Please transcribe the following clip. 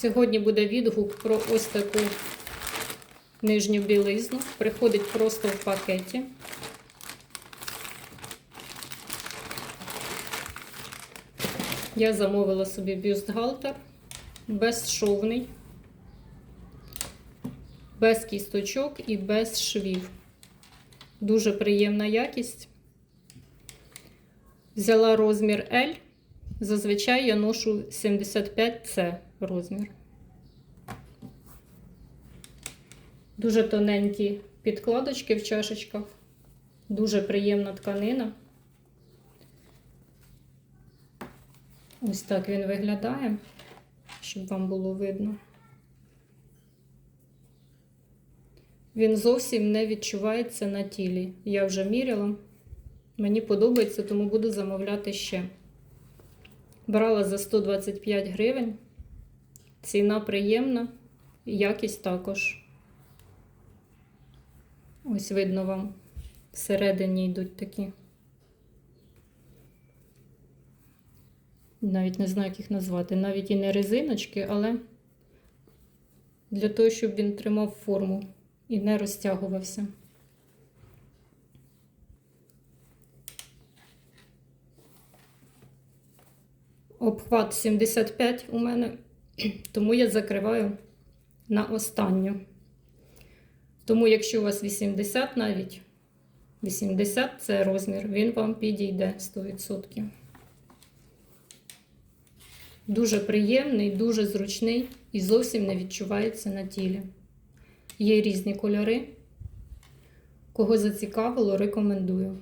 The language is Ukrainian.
Сьогодні буде відгук про ось таку нижню білизну. Приходить просто в пакеті. Я замовила собі бюстгальтер безшовний, без кісточок і без швів. Дуже приємна якість. Взяла розмір L. Зазвичай я ношу 75C розмір. Дуже тоненькі підкладочки в чашечках. Дуже приємна тканина. Ось так він виглядає, щоб вам було видно. Він зовсім не відчувається на тілі. Я вже міряла. Мені подобається, тому буду замовляти ще. Брала за 125 гривень. Ціна приємна, якість також. Ось видно вам. Всередині йдуть такі. Навіть не знаю, як їх назвати. Навіть і не резиночки, але для того, щоб він тримав форму і не розтягувався. Обхват 75 у мене, тому я закриваю на останню. Тому, якщо у вас 80 навіть, 80 це розмір, він вам підійде 100%. Дуже приємний, дуже зручний і зовсім не відчувається на тілі. Є різні кольори. Кого зацікавило, рекомендую.